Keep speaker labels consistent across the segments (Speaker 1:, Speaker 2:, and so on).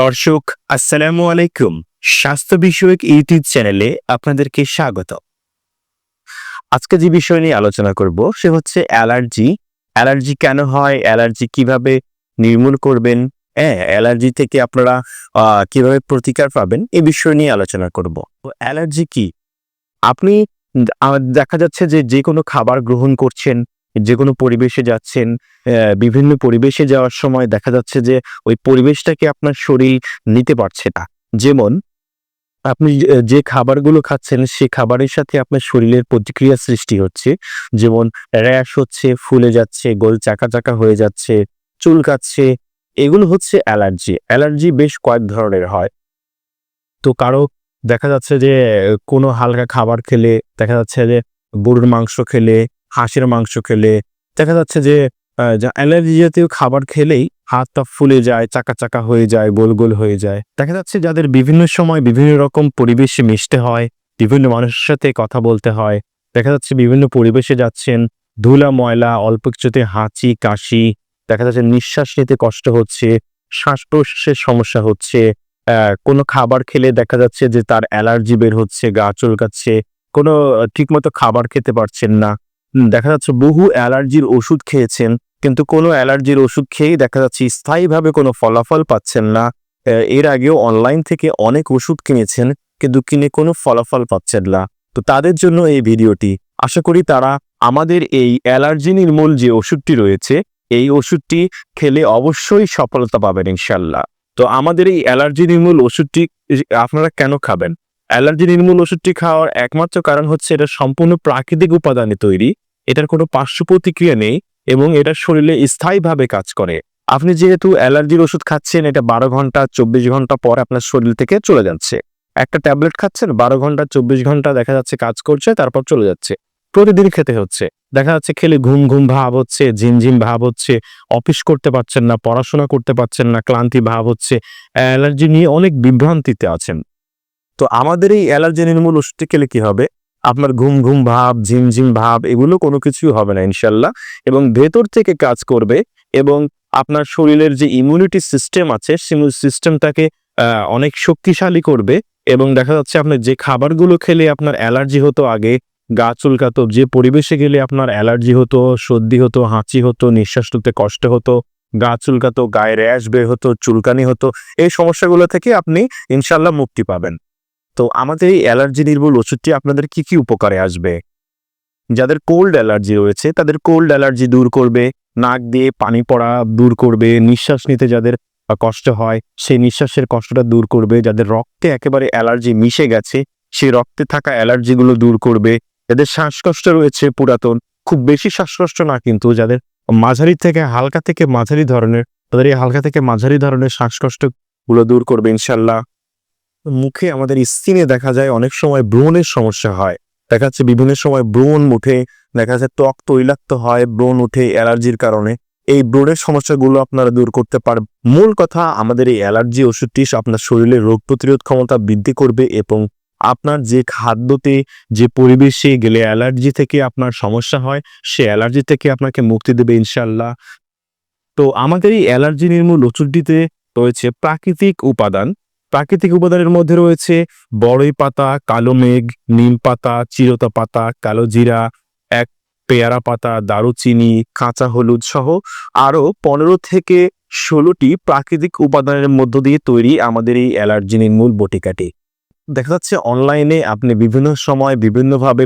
Speaker 1: দর্শক, আসসালামু আলাইকুম। স্বাস্থ্য বিষয়ক ইউটিউব চ্যানেলে আপনাদেরকে স্বাগত। আজকে যে বিষয় নিয়ে আলোচনা করব, সে হচ্ছে অ্যালার্জি। অ্যালার্জি কেন হয়? অ্যালার্জি কীভাবে নির্মূল করবেন? হ্যাঁ অ্যালার্জি থেকে আপনারা কীভাবে প্রতিকার পাবেন? এই বিষয় নিয়ে আলোচনা করব। অ্যালার্জি কি? আপনি দেখা যাচ্ছে যে যে কোনো খাবার গ্রহণ করছেন যে কোনো পরিবেশে যাচ্ছেন বিভিন্ন পরিবেশে যাওয়ার সময় দেখা যাচ্ছে যে ওই পরিবেশটাকে আপনার শরীর নিতে পারছে না। যেমন, আপনি যে- খাবারগুলো খাচ্ছেন, সে খাবারের সাথে আপনার শরীরের প্রতিক্রিয়া সৃষ্টি হচ্ছে। যেমন, র্যাশ হচ্ছে, ফুলে যাচ্ছে, গোল চাকা চাকা হয়ে যাচ্ছে চুলকাচ্ছে এগুলো হচ্ছে অ্যালার্জি। অ্যালার্জি বেশ কয়েক ধরনের হয়। তো কারও দেখা যাচ্ছে যে, কোনো হালকা খাবার খেলে, দেখা যাচ্ছে যে, গরুর মাংস খেলে হাঁসের মাংস খেলে। দেখা যাচ্ছে যে অ্যালার্জি জাতীয় খাবার খেলেই হাতটা ফুলে যায়, চাকা চাকা হয়ে যায়, গোল গোল হয়ে যায়। দেখা যাচ্ছে যাদের বিভিন্ন সময় বিভিন্ন রকম পরিবেশে মিশতে হয়, বিভিন্ন মানুষের সাথে কথা বলতে হয়। দেখা যাচ্ছে বিভিন্ন পরিবেশে যাচ্ছেন, ধুলা, ময়লা, অল্প কিছুতে হাঁচি, কাশি। দেখা যাচ্ছে নিঃশ্বাস নিতে কষ্ট হচ্ছে, শ্বাস প্রশ্বাসের সমস্যা হচ্ছে। কোনো খাবার খেলে দেখা যাচ্ছে যে তার অ্যালার্জি বের হচ্ছে, গা চুলকাচ্ছে। কোনো ঠিকমতো খাবার খেতে পারছেন না। দেখা যাচ্ছে বহু অ্যালার্জির ওষুধ খেয়েছেন, কিন্তু কোনো অ্যালার্জির ওষুধ খেয়েই দেখা যাচ্ছে স্থায়ীভাবে কোনো ফলাফল পাচ্ছেন না। এর আগেও অনলাইন থেকে অনেক ওষুধ কিনেছেন, কিন্তু কিনে কোনো ফলাফল পাচ্ছেন না। তো তাদের জন্য এই ভিডিওটি। আশা করি তারা আমাদের এই অ্যালার্জি নির্মূল যে ওষুধটি রয়েছে, এই ওষুধটি খেলে অবশ্যই সফলতা পাবেন ইনশাল্লাহ। তো আমাদের এই অ্যালার্জি নির্মূল ওষুধটি আপনারা কেন খাবেন? অ্যালার্জি নির্মূল ওষুধটি খাওয়ার একমাত্র কারণ হচ্ছে এটা সম্পূর্ণ প্রাকৃতিক উপাদানে তৈরি, এটার কোনো পার্শ্ব প্রতিক্রিয়া নেই এবং এটা শরীরে স্থায়ীভাবে কাজ করে। আপনি যেহেতু অ্যালার্জির ওষুধ খাচ্ছেন, এটা বারো ঘণ্টা, চব্বিশ ঘণ্টা পর আপনার শরীর থেকে চলে যাচ্ছে। একটা ট্যাবলেট খাচ্ছেন, বারো ঘণ্টা, চব্বিশ ঘণ্টা দেখা যাচ্ছে কাজ করছে, তারপর চলে যাচ্ছে। প্রতিদিন খেতে হচ্ছে। দেখা যাচ্ছে খেলে ঘুম ঘুম ভাব হচ্ছে, ঝিমঝিম ভাব হচ্ছে, অফিস করতে পারছেন না, পড়াশোনা করতে পারছেন না, ক্লান্তি ভাব হচ্ছে, অ্যালার্জি নিয়ে অনেক বিভ্রান্তিতে আছেন। তো আমাদের এই অ্যালার্জি নির্মূল ওষুধটি খেলে কি হবে? আপনার ঘুম ঘুম ভাব ঝিমঝিম ভাব, এগুলো কোনো কিছুই হবে না ইনশাল্লাহ এবং ভেতর থেকে কাজ করবে এবং আপনার শরীরের যে ইমিউনিটি সিস্টেম আছে সিস্টেমটাকে অনেক শক্তিশালী করবে এবং দেখা যাচ্ছে আপনার যে খাবারগুলো খেলে আপনার অ্যালার্জি হতো আগে, গা চুলকাতো, যে পরিবেশে গেলে আপনার অ্যালার্জি হতো, সর্দি হতো, হাঁচি হতো, নিঃশ্বাস নিতে কষ্ট হতো, গা চুলকাতো, গায়ে র্যাশ বের হতো, চুলকানি হতো, এই সমস্যাগুলো থেকে আপনি ইনশাল্লাহ মুক্তি পাবেন। তো আমাদের এই অ্যালার্জি নির্মূল ওষুধটি আপনাদের কি কি উপকারে আসবে? যাদের কোল্ড অ্যালার্জি রয়েছে, তাদের কোল্ড অ্যালার্জি দূর করবে, নাক দিয়ে পানি পড়া দূর করবে, নিঃশ্বাস নিতে যাদের কষ্ট হয়, সেই নিঃশ্বাসের কষ্টটা দূর করবে, যাদের রক্তে একেবারে অ্যালার্জি মিশে গেছে, সেই রক্তে থাকা অ্যালার্জিগুলো দূর করবে, যাদের শ্বাসকষ্ট রয়েছে পুরাতন, খুব বেশি শ্বাসকষ্ট না কিন্তু, যাদের মাঝারি থেকে হালকা থেকে মাঝারি ধরনের, তাদের এই হালকা থেকে মাঝারি ধরনের শ্বাসকষ্টগুলো দূর করবে ইনশাল্লাহ। মুখে আমাদের স্কিনে দেখা যায় অনেক সময় ব্রণের সমস্যা হয়। দেখা যাচ্ছে বিভিন্ন সময় ব্রণ উঠে, দেখা যাচ্ছে ত্বক তৈলাক্ত হয়, ব্রণ উঠে অ্যালার্জির কারণে। এই ব্রণের সমস্যাগুলো আপনারা দূর করতে পারবেন মূল কথা আমাদের এই অ্যালার্জি ওষুধটি আপনার শরীরে রোগ প্রতিরোধ ক্ষমতা বৃদ্ধি করবে এবং আপনার যে খাদ্যতে, যে পরিবেশে গেলে অ্যালার্জি থেকে আপনার সমস্যা হয়, সে অ্যালার্জি থেকে আপনাকে মুক্তি দেবে ইনশাল্লাহ তো আমাদের এই অ্যালার্জি নির্মূল ওষুধটিতে রয়েছে প্রাকৃতিক উপাদান। প্রাকৃতিক উপাদানের মধ্যে রয়েছে বড়ই পাতা, কালো মেঘ, নিম পাতা, চিরতা পাতা, কালো জিরা, এক পেয়ারা পাতা, দারুচিনি, কাঁচা হলুদ সহ আরও পনেরো থেকে ষোলোটি প্রাকৃতিক উপাদানের মধ্য দিয়ে তৈরি আমাদের এই অ্যালার্জি নির্মূল বটিকাটি। দেখা যাচ্ছে অনলাইনে আপনি বিভিন্ন সময় বিভিন্নভাবে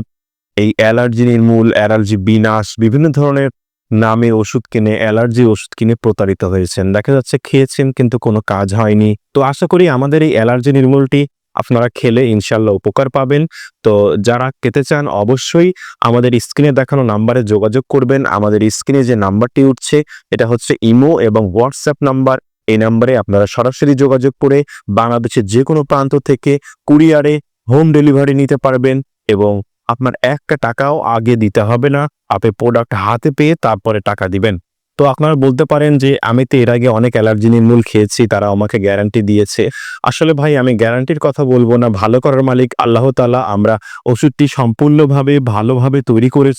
Speaker 1: এই অ্যালার্জি নির্মূল অ্যালার্জি বিনাশ, বিভিন্ন ধরনের নামে ওষুধ কিনে, অ্যালার্জি ওষুধ কিনে প্রতারিত হয়েছেন। দেখা যাচ্ছে খেয়েছেন কিন্তু কোনো কাজ হয়নি। তো আশা করি আমাদের এই অ্যালার্জি নির্মূলটি আপনারা খেলে ইনশাল্লাহ উপকার পাবেন। তো যারা খেতে চান অবশ্যই আমাদের স্ক্রিনে দেখানো নাম্বারে যোগাযোগ করবেন। আমাদের স্ক্রিনে যে নাম্বারটি উঠছে, এটা হচ্ছে ইমো এবং হোয়াটসঅ্যাপ নাম্বার। এই নাম্বারে আপনারা সরাসরি যোগাযোগ করে বাংলাদেশের যে কোনো প্রান্ত থেকে কুরিয়ারে হোম ডেলিভারি নিতে পারবেন এবং আপনার একটা টাকাও আগে দিতে হবে না। আপনি প্রোডাক্ট হাতে পেয়ে তারপরে টাকা দিবেন। তো আপনারা বলতে পারেন যে, আমি তো এর আগে অনেক অ্যালার্জি নির্মূল খেয়েছি, তারা আমাকে গ্যারান্টি দিয়েছে। আসলে ভাই, আমি গ্যারান্টির কথা বলব না। ভালো করার মালিক আল্লাহ তালা আমরা ওষুধটি সম্পূর্ণভাবে, ভালোভাবে তৈরি করে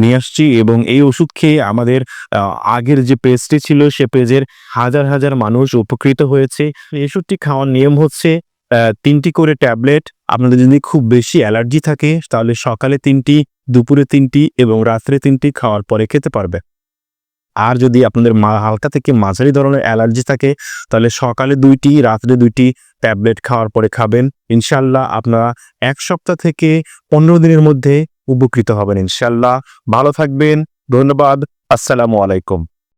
Speaker 1: নিয়ে আসছি এবং এই ওষুধ খেয়ে আমাদের আগের যে পেজটি ছিল, সে পেজের হাজার হাজার মানুষ উপকৃত হয়েছে। এই ওষুধটি খাওয়ার নিয়ম হচ্ছে তিনটি করে ট্যাবলেট, আপনাদের যদি খুব বেশি অ্যালার্জি থাকে, তাহলে সকালে তিনটি, দুপুরে তিনটি এবং রাত্রে তিনটি খাওয়ার পরে খেতে পারবে। আর যদি আপনাদের মা, হালকা থেকে মাঝারি ধরনের অ্যালার্জি থাকে, তাহলে সকালে দুইটি, রাত্রে দুইটি ট্যাবলেট খাওয়ার পরে খাবেন। ইনশাল্লাহ আপনারা এক সপ্তাহ থেকে পনেরো দিনের মধ্যে উপকৃত হবেন ইনশাল্লাহ ভালো থাকবেন, ধন্যবাদ, আসসালামু আলাইকুম।